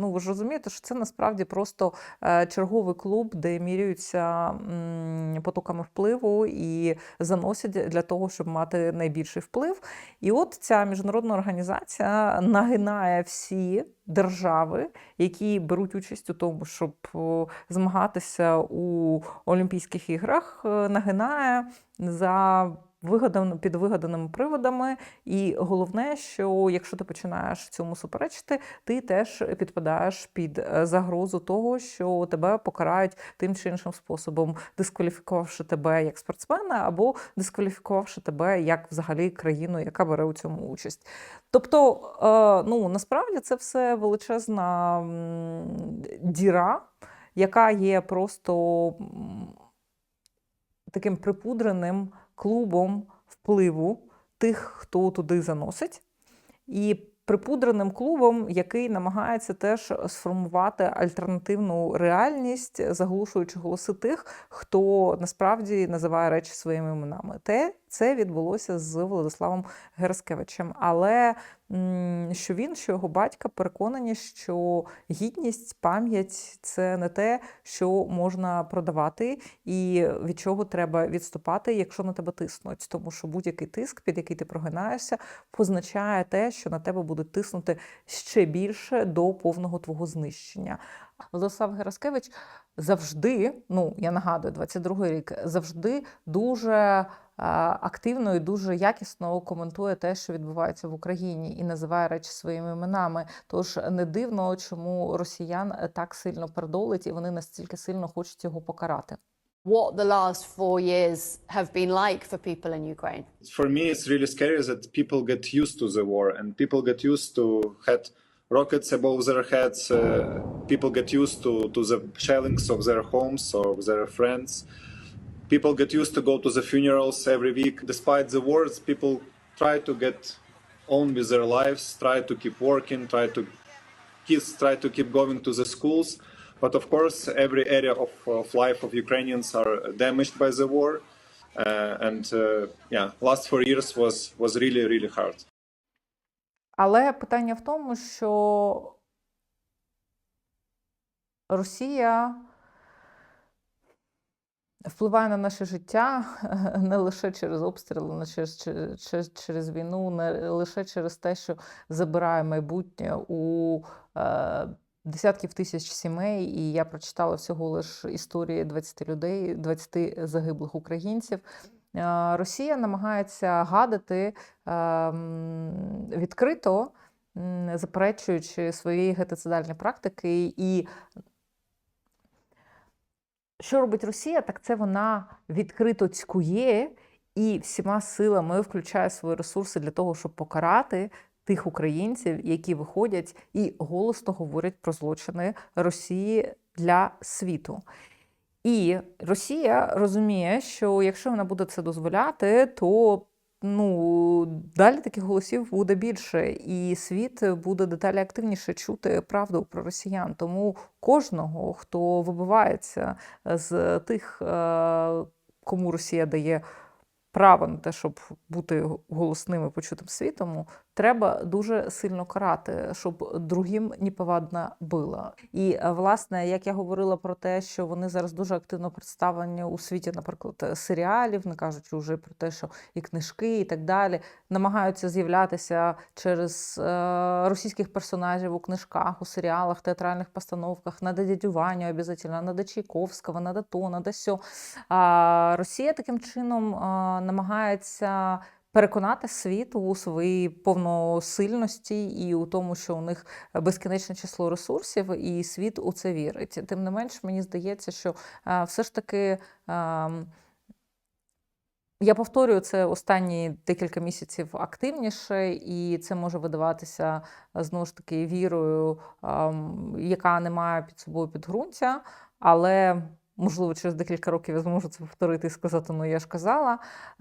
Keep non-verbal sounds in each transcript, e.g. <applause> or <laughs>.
Ну ви ж розумієте, що це насправді просто е, черговий клуб, де міряються потоками впливу і заносять для того, щоб мати найбільший вплив. І от ця міжнародна організація нагинає всі держави, які беруть участь у тому, щоб змагатися у Олімпійських іграх, е, нагинає за вигадан, під вигаданими приводами. І головне, що якщо ти починаєш цьому суперечити, ти теж підпадаєш під е, загрозу того, що тебе покарають тим чи іншим способом, дискваліфікувавши тебе як спортсмена, або дискваліфікувавши тебе як взагалі країну, яка бере у цьому участь. Тобто, е, ну насправді це все величезна діра, яка є просто таким припудреним клубом впливу тих, хто туди заносить, і припудреним клубом, який намагається теж сформувати альтернативну реальність, заглушуючи голоси тих, хто насправді називає речі своїми іменами. Те це відбулося з Владиславом Герскевичем. Але що він, що його батька переконані, що гідність, пам'ять це не те, що можна продавати, і від чого треба відступати, якщо на тебе тиснуть. Тому що будь-який тиск, під який ти прогинаєшся, позначає те, що на тебе будуть тиснути ще більше до повного твого знищення. Владислав Гераскевич завжди, ну я нагадую, 22-й рік, завжди дуже активно і дуже якісно коментує те, що відбувається в Україні, і називає речі своїми іменами. Тож не дивно, чому росіян так сильно передолить, і вони настільки сильно хочуть його покарати. what the last four years have been like for people in Ukraine. for me it's really scary that people get used to the war and people get used to had rockets above their heads uh, people get used to, to the shellings of their homes or their friends people get used to go to the funerals every week despite the wars people try to get on with their lives try to keep working try to kids try to keep going to the schools but of course every area of, of life of ukrainians are damaged by the war uh, and uh, yeah, last four years was was really really hard. Але питання в тому, що Росія впливає на наше життя <laughs> не лише через обстріли, не через, через, через війну, не лише через те, що забирає майбутнє у е, десятків тисяч сімей. І я прочитала всього лише історії 20 людей, 20 загиблих українців. Е, Росія намагається гадити е, відкрито, заперечуючи свої геноцидальні практики. І що робить Росія, так це вона відкрито цькує і всіма силами включає свої ресурси для того, щоб покарати тих українців, які виходять і голосно говорять про злочини Росії для світу. І Росія розуміє, що якщо вона буде це дозволяти, то ну, далі таких голосів буде більше, і світ буде деталі активніше чути правду про росіян. Тому кожного, хто вибивається з тих, е, кому Росія дає право на те, щоб бути голосним і почутим світом, треба дуже сильно карати, щоб другим неповадно було. І е, власне, як я говорила про те, що вони зараз дуже активно представлені у світі, наприклад, серіалів, не кажучи вже про те, що і книжки, і так далі, намагаються з'являтися через е, російських персонажів у книжках, у серіалах, театральних постановках, надо дядю Ваню обов'язково, надо Чайковського, надо то, надо. А Росія таким чином е, намагається переконати світ у своїй повносильності і у тому, що у них безкінечне число ресурсів, і світ у це вірить. Тим не менш, мені здається, що е, все ж таки. ем, Я повторюю це останні декілька місяців активніше, і це може видаватися е, знову ж таки вірою, ем, яка не має під собою підґрунтя. Але Можливо, через декілька років я зможу це повторити і сказати, ну я ж казала.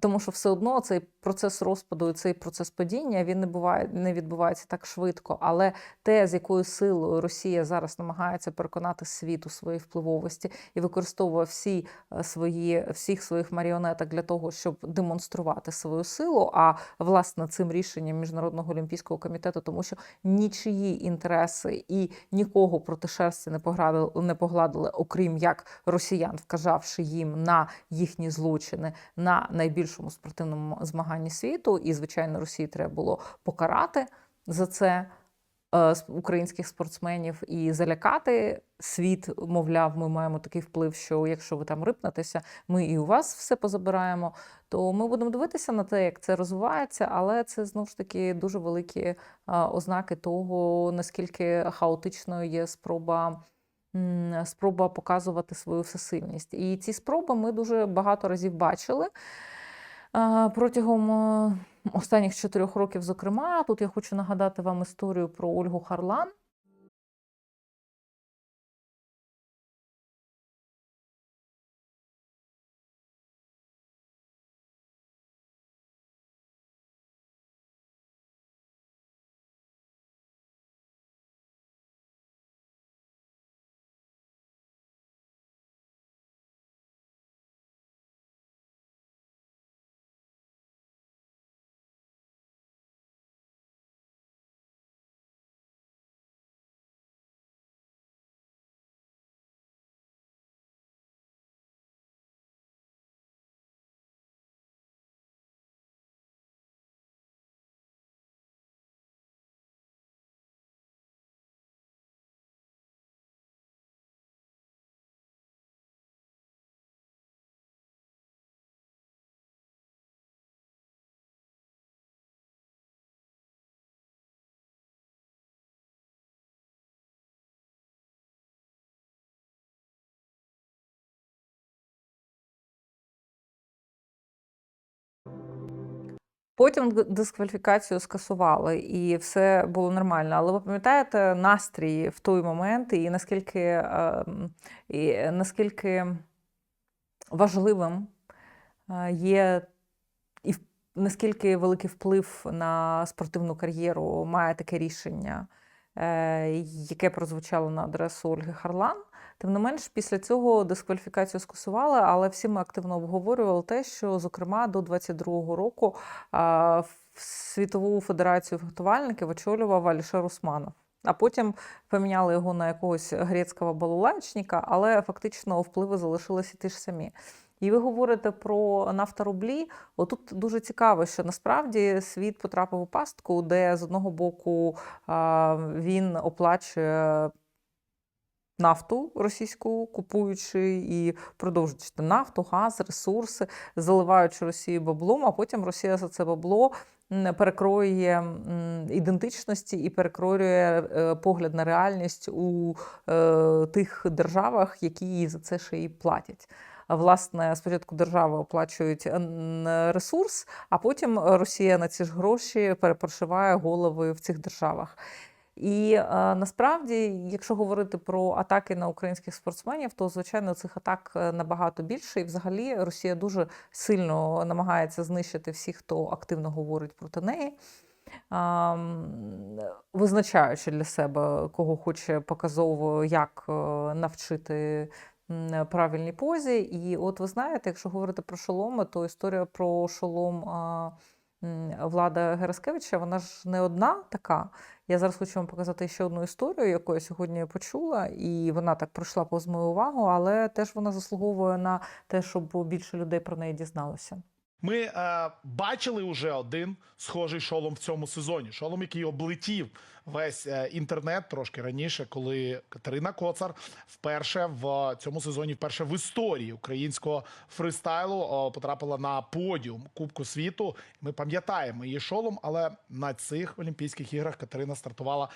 Тому що все одно цей процес розпаду і цей процес падіння він не буває, не відбувається так швидко. Але те, з якою силою Росія зараз намагається переконати світ у своїй впливовості і використовує всі е, свої всіх своїх маріонеток для того, щоб демонструвати свою силу. А власне цим рішенням міжнародного олімпійського комітету, тому що нічиї інтереси і нікого проти шерсті не погладили, не погладили, окрім як росіян, вказавши їм на їхні злочини на найбільшому спортивному змаганні світу. І звичайно, Росії треба було покарати за це е, українських спортсменів і залякати світ. Мовляв, ми маємо такий вплив, що якщо ви там рипнетеся, ми і у вас все позабираємо. То ми будемо дивитися на те, як це розвивається, але це знову ж таки дуже великі е, ознаки того, наскільки хаотичною є спроба. Спроба показувати свою всесильність. І ці спроби ми дуже багато разів бачили. Протягом е, останніх чотирьох років, зокрема, тут я хочу нагадати вам історію про Ольгу Харлан. Потім дискваліфікацію скасували, і все було нормально. Але ви пам'ятаєте настрій в той момент, і наскільки, ем, і наскільки важливим е, є і наскільки великий вплив на спортивну кар'єру має таке рішення, яке прозвучало на адресу Ольги Харлан. Тим не менш, після цього дискваліфікацію скасували, але всі ми активно обговорювали те, що, зокрема, до 22-го року в Світову федерацію фехтувальників очолював Алішер Усманов. А потім поміняли його на якогось грецького балулайчника, але фактично впливи залишилися ті ж самі. І ви говорите про нафторублі. Отут дуже цікаво, що насправді світ потрапив у пастку, де з одного боку він оплачує нафту російську, купуючи і продовжуючи нафту, газ, ресурси, заливаючи Росію баблом, а потім Росія за це бабло перекроює ідентичності і перекроює е, погляд на реальність у е, тих державах, які їй за це ще й платять. Власне, спочатку держави оплачують ресурс, а потім Росія на ці ж гроші перепрошиває голови в цих державах. І е, насправді, якщо говорити про атаки на українських спортсменів, то звичайно цих атак е, набагато більше. І взагалі Росія дуже сильно намагається знищити всіх, хто активно говорить проти неї. Визначаючи для себе, кого хоче показово, як е, навчити правильній позі. І от ви знаєте, якщо говорити про шоломи, то історія про шолом Влада Гераскевича, вона ж не одна така. Я зараз хочу вам показати ще одну історію, яку я сьогодні почула, і вона так пройшла повз мою увагу, але теж вона заслуговує на те, щоб більше людей про неї дізналося. Ми е, бачили уже один схожий шолом в цьому сезоні. Шолом, який облетів весь е, інтернет трошки раніше, коли Катерина Коцар вперше в цьому сезоні, вперше в історії українського фристайлу о, потрапила на подіум Кубку світу. Ми пам'ятаємо її шолом, але на цих Олімпійських іграх Катерина стартувала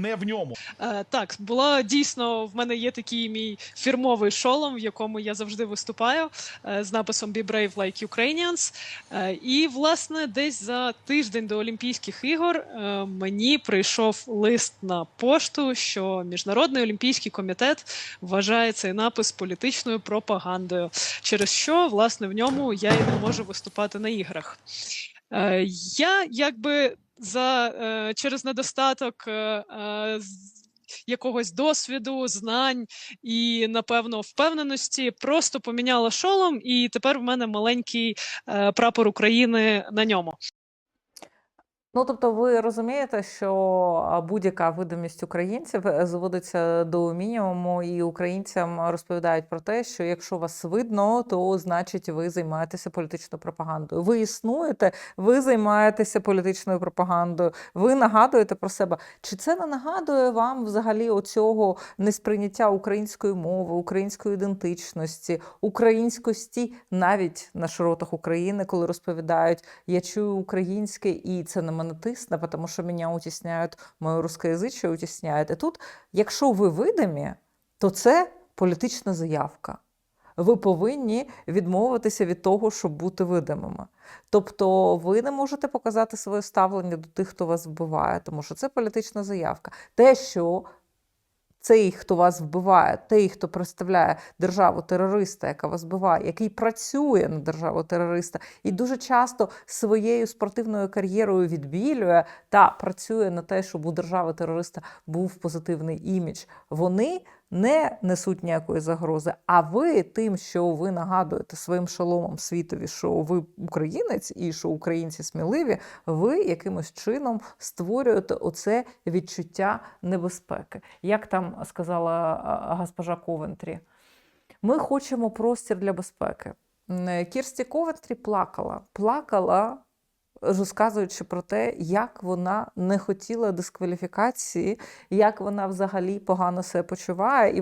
не в ньому. Е, так, була дійсно в мене є такий мій фірмовий шолом, в якому я завжди виступаю е, з написом Be Brave Like Ukrainians. Е, і, власне, десь за тиждень до Олімпійських ігор е, мені прийшов лист на пошту, що Міжнародний олімпійський комітет вважає цей напис політичною пропагандою, через що, власне, в ньому я і не можу виступати на іграх. Е, я якби за е, через недостаток е, е, якогось досвіду, знань і, напевно, впевненості просто поміняла шолом, і тепер в мене маленький прапор України на ньому. Ну, тобто, ви розумієте, що будь-яка видимість українців е, зводиться до мінімуму, і українцям розповідають про те, що якщо вас видно, то значить ви займаєтеся політичною пропагандою. Ви існуєте, ви займаєтеся політичною пропагандою, ви нагадуєте про себе. Чи це не нагадує вам взагалі оцього несприйняття української мови, української ідентичності, українськості навіть на широтах України, коли розповідають, я чую українське, і це на мене тисне, тому що мене утісняють, моє рускоязиче утісняють. І тут, якщо ви видимі, то це політична заявка. Ви повинні відмовитися від того, щоб бути видимими. Тобто ви не можете показати своє ставлення до тих, хто вас вбиває, тому що це політична заявка. Те, що цей, хто вас вбиває, той, хто представляє державу терориста, яка вас вбиває, який працює на державу терориста, і дуже часто своєю спортивною кар'єрою відбілює та працює на те, щоб у держави терориста був позитивний імідж. Вони не несуть ніякої загрози. А ви тим, що ви нагадуєте своїм шоломом світові, що ви українець і що українці сміливі, ви якимось чином створюєте оце відчуття небезпеки. Як там сказала госпожа Ковентрі, ми хочемо простір для безпеки. Кірсті Ковентрі плакала, плакала, розказуючи про те, як вона не хотіла дискваліфікації, як вона взагалі погано себе почуває. І